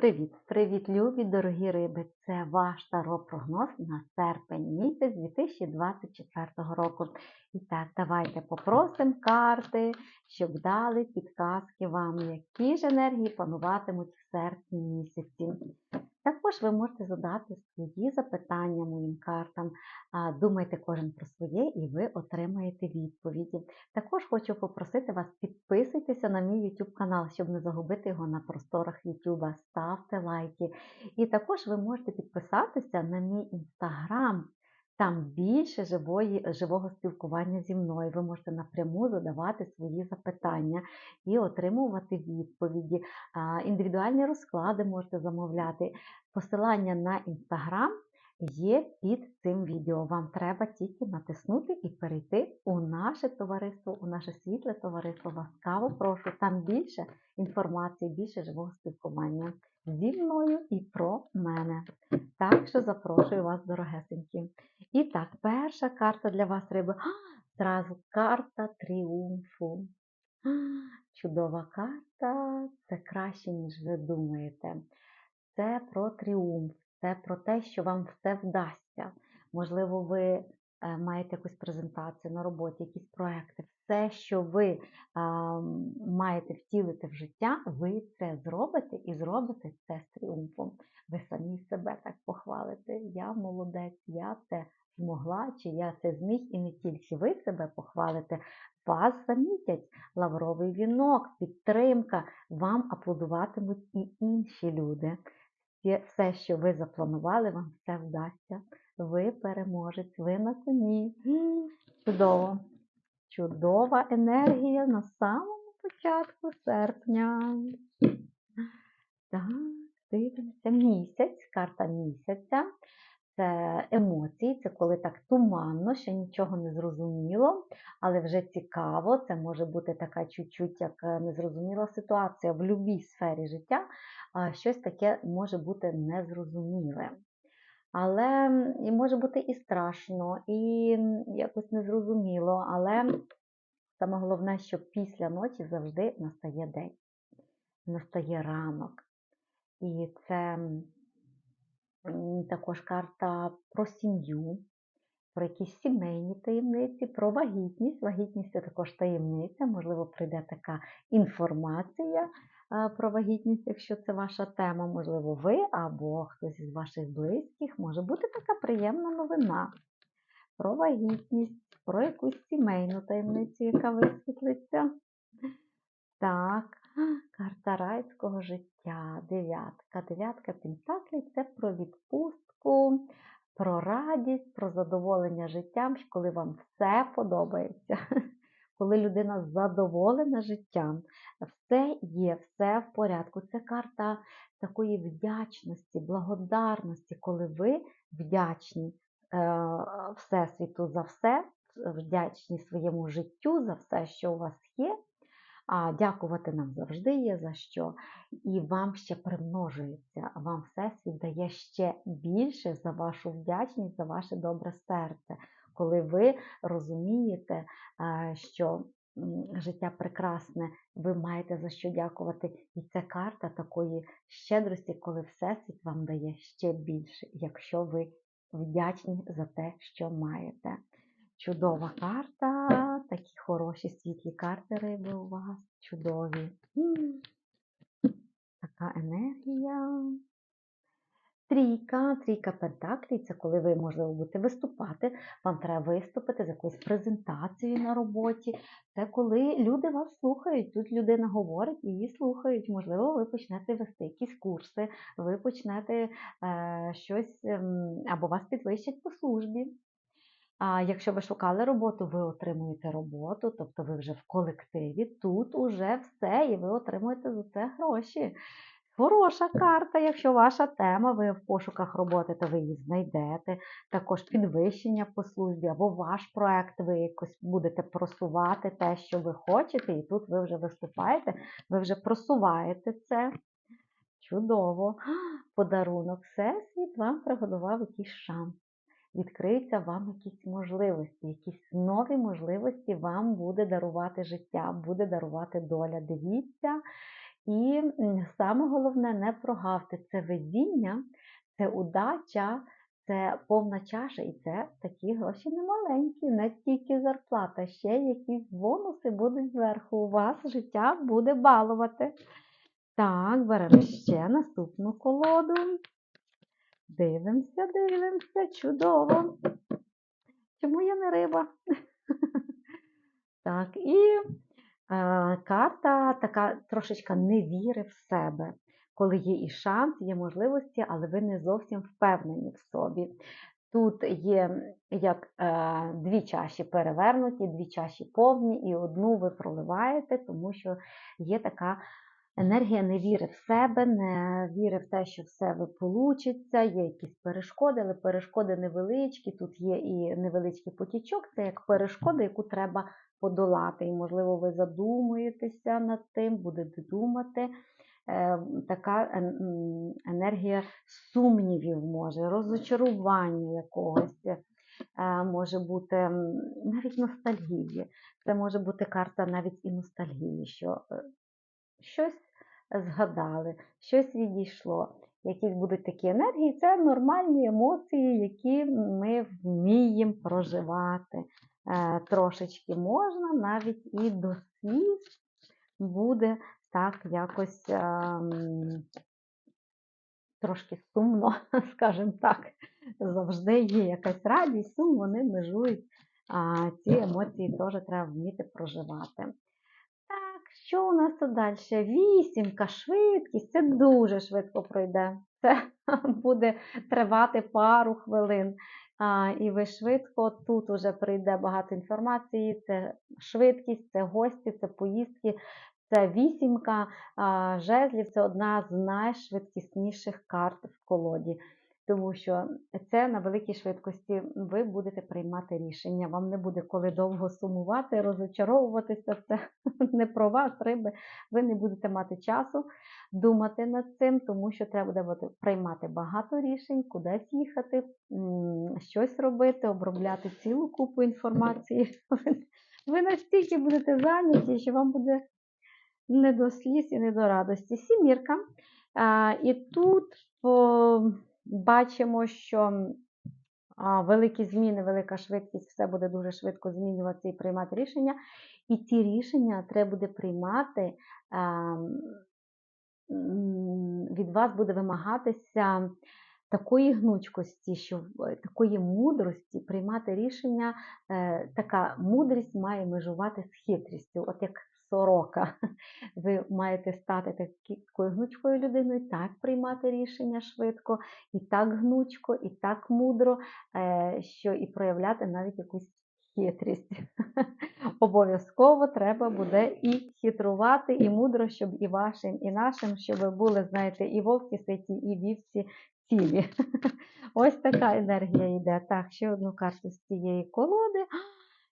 Привіт! Привіт, любі дорогі риби! Це ваш таро-прогноз на серпень місяць 2024 року. І так, давайте попросимо карти, щоб дали підказки вам, які ж енергії пануватимуть в серпні місяці. Також ви можете задати свої запитання моїм картам. Думайте кожен про своє і ви отримаєте відповіді. Також хочу попросити вас підписуйтеся на мій YouTube канал, щоб не загубити його на просторах YouTube. Ставте лайки. І також ви можете підписатися на мій інстаграм. Там більше живої, живого спілкування зі мною. Ви можете напряму задавати свої запитання і отримувати відповіді. Індивідуальні розклади можете замовляти. Посилання на інстаграм є під цим відео. Вам треба тільки натиснути і перейти у наше товариство, у наше світле товариство. Ласкаво прошу. Там більше інформації, більше живого спілкування зі мною і про мене. Так що запрошую вас, дорогесенькі. І так, перша карта для вас, риби. Зразу карта тріумфу. Чудова карта, це краще, ніж ви думаєте. Це про тріумф, це про те, що вам все вдасться. Можливо, ви е, маєте якусь презентацію на роботі, якісь проекти. Все, що ви а, маєте втілити в життя, ви це зробите і зробите це з тріумфом. Ви самі себе так похвалите. Я молодець, я це змогла, чи я це зміг, і не тільки ви себе похвалите, вас замітять лавровий вінок, підтримка, вам аплодуватимуть і інші люди. Все, що ви запланували, вам все вдасться. Ви переможець, ви на коні. Чудово! Чудова енергія на самому початку серпня. Так, дивимося. Місяць, карта місяця. Це емоції, це коли так туманно, ще нічого не зрозуміло, але вже цікаво. Це може бути така чуть-чуть як е, незрозуміла ситуація в будь-якій сфері життя. Щось таке може бути незрозуміле. Але і може бути і страшно, і якось незрозуміло. Але саме головне, що після ночі завжди настає день, настає ранок. І це також карта про сім'ю, про якісь сімейні таємниці, про вагітність. Вагітність це також таємниця, можливо, прийде така інформація про вагітність, якщо це ваша тема, можливо, ви або хтось із ваших близьких, може бути така приємна новина про вагітність, про якусь сімейну таємницю, яка висвітлиться. Так, карта райського життя, дев'ятка. Дев'ятка пентаклів це про відпустку, про радість, про задоволення життям, коли вам все подобається. Коли людина задоволена життям, все є, все в порядку. Це карта такої вдячності, благодарності, коли ви вдячні е, Всесвіту за все, вдячні своєму життю за все, що у вас є. А дякувати нам завжди є за що. І вам ще примножується, вам Всесвіт дає ще більше за вашу вдячність, за ваше добре серце, коли ви розумієте, що життя прекрасне, ви маєте за що дякувати. І це карта такої щедрості, коли Всесвіт вам дає ще більше, якщо ви вдячні за те, що маєте. Чудова карта, такі хороші світлі карти риби у вас, чудові. Така енергія. Трійка, трійка пентаклів це коли ви, можливо, будете виступати, вам треба виступити з якоюсь презентацією на роботі. Це коли люди вас слухають. Тут людина говорить і її слухають. Можливо, ви почнете вести якісь курси, ви почнете е, щось ем, або вас підвищать по службі. А якщо ви шукали роботу, ви отримуєте роботу, тобто ви вже в колективі, тут уже все, і ви отримуєте за це гроші. Хороша карта, якщо ваша тема, ви в пошуках роботи, то ви її знайдете. Також підвищення по службі, або ваш проект, ви якось будете просувати те, що ви хочете, і тут ви вже виступаєте, ви вже просуваєте це. Чудово! Подарунок Всесвіт вам приготував якийсь шанс відкриються вам якісь можливості, якісь нові можливості вам буде дарувати життя, буде дарувати доля. Дивіться. І саме головне не прогавте це везіння, це удача, це повна чаша, і це такі гроші немаленькі, не тільки зарплата, ще якісь бонуси будуть зверху. У вас життя буде балувати. Так, беремо ще наступну колоду. Дивимося, дивимося, чудово. Чому я не риба? Так, і е, карта така трошечка не віри в себе, коли є і шанс, є можливості, але ви не зовсім впевнені в собі. Тут є як е, дві чаші перевернуті, дві чаші повні, і одну ви проливаєте, тому що є така енергія невіри в себе, не віри в те, що все ви получиться, є якісь перешкоди, але перешкоди невеличкі. Тут є і невеличкий потічок, це як перешкода, яку треба подолати. І, можливо, ви задумуєтеся над тим, будете думати. Е, Така енергія сумнівів може, розочарування якогось. е, Може бути навіть ностальгії. Це може бути карта навіть і ностальгії, що е, щось згадали, щось відійшло. Якісь будуть такі енергії, це нормальні емоції, які ми вміємо проживати. Е, Трошечки можна, навіть і до сліз буде так якось ем, трошки сумно, скажімо так. Завжди є якась радість, сум, вони межують. А ці емоції теж треба вміти проживати. Що у нас тут далі? Вісімка, швидкість, це дуже швидко пройде. Це буде тривати пару хвилин. А, і ви швидко тут уже прийде багато інформації. Це швидкість, це гості, це поїздки. Це вісімка а, жезлів, це одна з найшвидкісніших карт в колоді. Тому що це на великій швидкості ви будете приймати рішення. Вам не буде коли довго сумувати, розочаровуватися. Це не про вас, риби. Ви не будете мати часу думати над цим, тому що треба буде приймати багато рішень, кудись їхати, щось робити, обробляти цілу купу інформації. Ви- настільки будете зайняті, що вам буде не до сліз і не до радості. Сімірка. А, і тут по, бачимо, що великі зміни, велика швидкість, все буде дуже швидко змінюватися і приймати рішення. І ці рішення треба буде приймати. від вас буде вимагатися такої гнучкості, що такої мудрості приймати рішення. е, Така мудрість має межувати з хитрістю, от як сорока. Ви маєте стати такою гнучкою людиною, так приймати рішення швидко, і так гнучко, і так мудро, е, що і проявляти навіть якусь хитрість. Обов'язково треба буде і хитрувати, і мудро, щоб і вашим, і нашим, щоб були, знаєте, і вовки ситі, і вівці цілі. Ось така енергія йде. Так, ще одну карту з цієї колоди.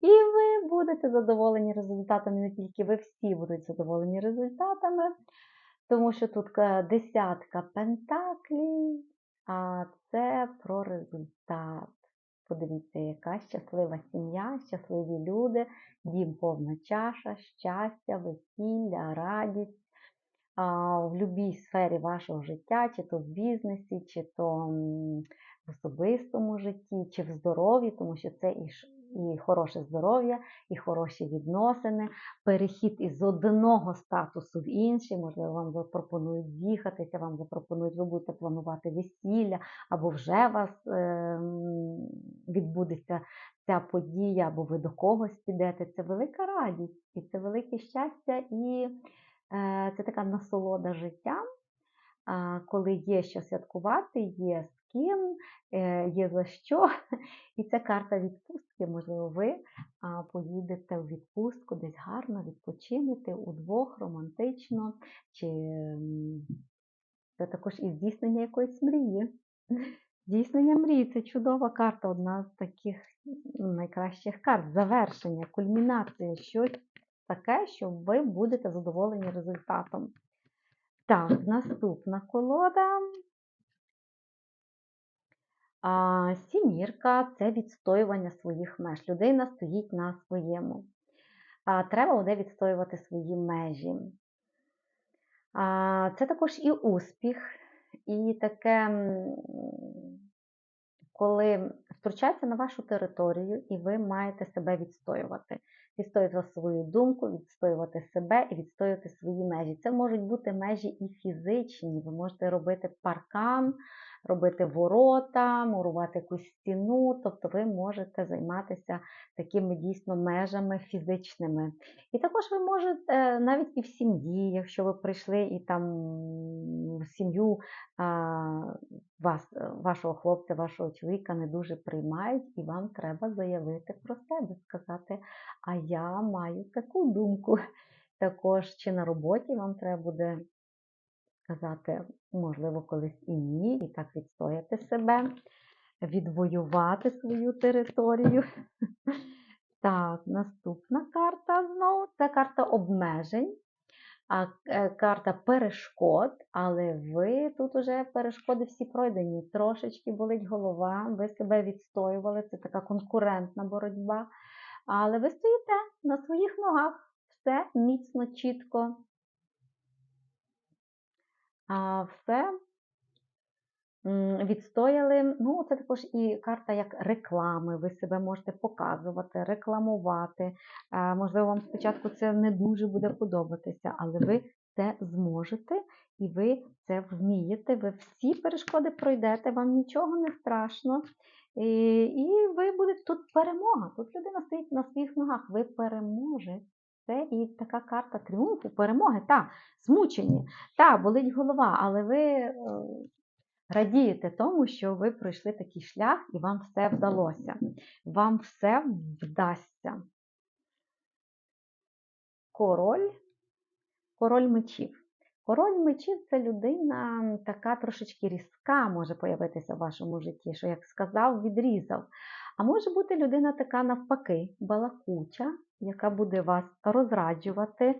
І ви будете задоволені результатами, не тільки ви всі будуть задоволені результатами, тому що тут е, десятка пентаклів, а це про результат. Подивіться, яка щаслива сім'я, щасливі люди, дім повна чаша, щастя, весілля, радість в будь-якій сфері вашого життя, чи то в бізнесі, чи то в особистому житті, чи в здоров'ї, тому що це і, і хороше здоров'я, і хороші відносини, перехід із одного статусу в інший, можливо, вам запропонують з'їхатися, вам запропонують, ви будете планувати весілля, або вже вас е, відбудеться ця подія, або ви до когось підете. Це велика радість, і це велике щастя, і е, це така насолода життям, коли є що святкувати, є з ким, е, є за що. І це карта відпустки. Можливо, ви поїдете в відпустку, десь гарно відпочинете удвох романтично, чи це також і здійснення якоїсь мрії. Здійснення мрії це чудова карта, одна з таких найкращих карт. Завершення, кульмінація, щось таке, що ви будете задоволені результатом. Так, наступна колода. А, сімірка це відстоювання своїх меж. Людина стоїть на своєму. А, треба буде відстоювати свої межі. А, Це також і успіх, і таке, коли втручаються на вашу територію, і ви маєте себе відстоювати. Відстоювати свою думку, відстоювати себе і відстоювати свої межі. Це можуть бути межі і фізичні. Ви можете робити паркан, робити ворота, мурувати якусь стіну, тобто ви можете займатися такими дійсно межами фізичними. І також ви можете е, навіть і в сім'ї, якщо ви прийшли і там в сім'ю вас, е, вашого хлопця, вашого чоловіка не дуже приймають, і вам треба заявити про себе, сказати, а я маю таку думку. Також чи на роботі вам треба буде сказати, можливо, колись і ні, і так відстояти себе, відвоювати свою територію. Так, наступна карта знову це карта обмежень, е, карта перешкод, але ви тут уже перешкоди всі пройдені. Трошечки болить голова, ви себе відстоювали, це така конкурентна боротьба. Але ви стоїте на своїх ногах, все міцно, чітко все відстояли. Ну, це також і карта як реклами. Ви себе можете показувати, рекламувати. Можливо, вам спочатку це не дуже буде подобатися, але ви це зможете і ви це вмієте. Ви всі перешкоди пройдете, вам нічого не страшно. І ви будете тут перемога. Тут людина стоїть на своїх ногах, ви переможете. Це і така карта тріумфу, перемоги. Так, змучені, так, болить голова, але ви е, радієте тому, що ви пройшли такий шлях і вам все вдалося. Вам все вдасться. Король, король мечів. Король мечів це людина така трошечки різка може появитися в вашому житті, що, як сказав, відрізав. А може бути людина така навпаки, балакуча, яка буде вас розраджувати,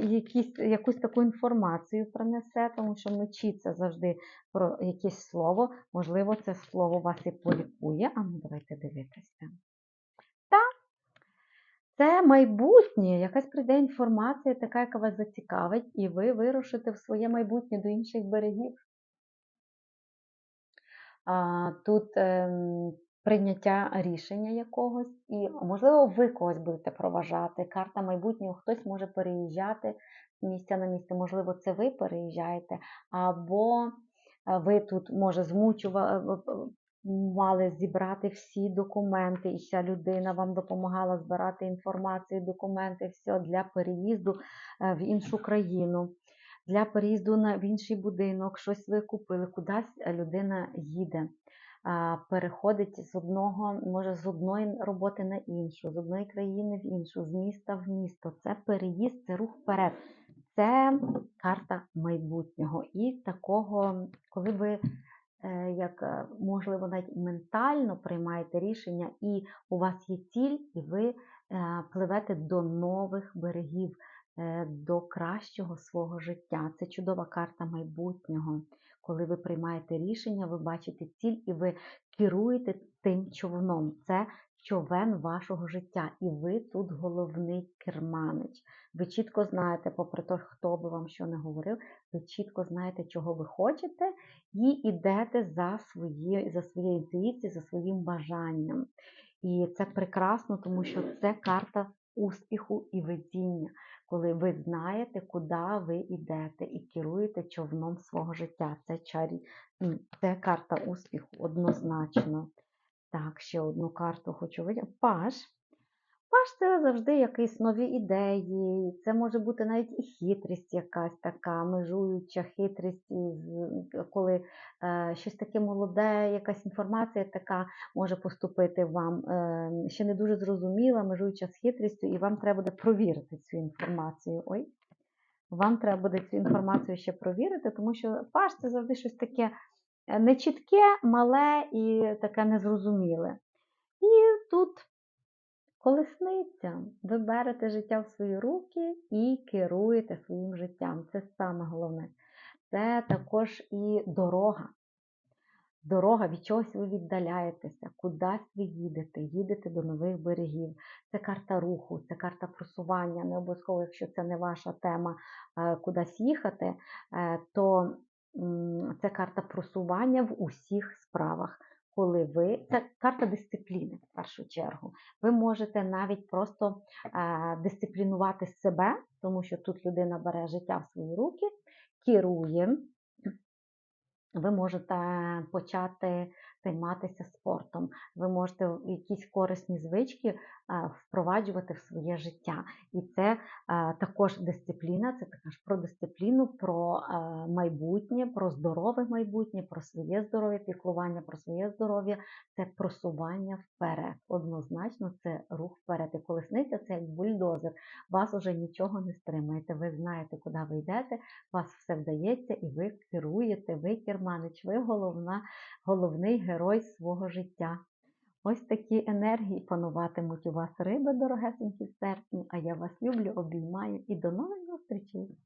якісь, якусь таку інформацію принесе, тому що мечі це завжди про якесь слово. Можливо, це слово вас і полікує. А ну давайте дивитися. Так, це майбутнє, якась прийде інформація, така, яка вас зацікавить, і ви вирушите в своє майбутнє до інших берегів. Тут ем, прийняття рішення якогось, і, можливо, ви когось будете проважати. Карта майбутнього, хтось може переїжджати з місця на місце, можливо, це ви переїжджаєте, або е, ви тут, може, змучували, мали зібрати всі документи, і ця людина вам допомагала збирати інформацію, документи, все для переїзду е, в іншу країну. Для переїзду в інший будинок, щось ви купили, кудись людина їде переходить з одного, може з одної роботи на іншу, з одної країни в іншу, з міста в місто. Це переїзд, це рух вперед. Це карта майбутнього. І такого, коли ви, е, як е, можливо, навіть ментально приймаєте рішення, і у вас є ціль, і ви е, пливете до нових берегів, до кращого свого життя. Це чудова карта майбутнього. Коли ви приймаєте рішення, ви бачите ціль і ви керуєте тим човном. Це човен вашого життя. І ви тут головний керманич. Ви чітко знаєте, попри те, хто би вам що не говорив, ви чітко знаєте, чого ви хочете, і йдете за свої, за своєю інтуїцією, за своїм бажанням. І це прекрасно, тому що це карта успіху і видіння коли ви знаєте, куди ви йдете і керуєте човном свого життя. Це чарі... це карта успіху однозначно. Так, ще одну карту хочу видіти. Паш. Це завжди якісь нові ідеї, це може бути навіть і хитрість якась така, межуюча хитрість, коли е, щось таке молоде, якась інформація така може поступити вам е, ще не дуже зрозуміла, межуюча з хитрістю, і вам треба буде провірити цю інформацію. Ой, Вам треба буде цю інформацію ще провірити, тому що паш це завжди щось таке е, нечітке, мале і таке незрозуміле. І тут. Колесниця. Ви берете життя в свої руки і керуєте своїм життям. Це саме головне. Це також і дорога. дорога, від чогось ви віддаляєтеся, кудись ви їдете, їдете до нових берегів. Це карта руху, це карта просування. Не обов'язково, якщо це не ваша тема е, кудись їхати, е, то це карта просування в усіх справах. Коли ви це карта дисципліни в першу чергу. Ви можете навіть просто е, дисциплінувати себе, тому що тут людина бере життя в свої руки, керує. Ви можете почати займатися спортом, ви можете якісь корисні звички е, впроваджувати в своє життя. І це е, також дисципліна, це також про дисципліну, про е, майбутнє, про здорове майбутнє, про своє здоров'я, піклування про своє здоров'я, це просування вперед. Однозначно, це рух вперед. І колесниця це як бульдозер. Вас уже нічого не стримаєте. Ви знаєте, куди ви йдете, вас все вдається, і ви керуєте, ви керманич, ви головна, головний герой свого життя. Ось такі енергії пануватимуть у вас риби, дорогесенькі серпні, а я вас люблю, обіймаю і до нових зустрічей!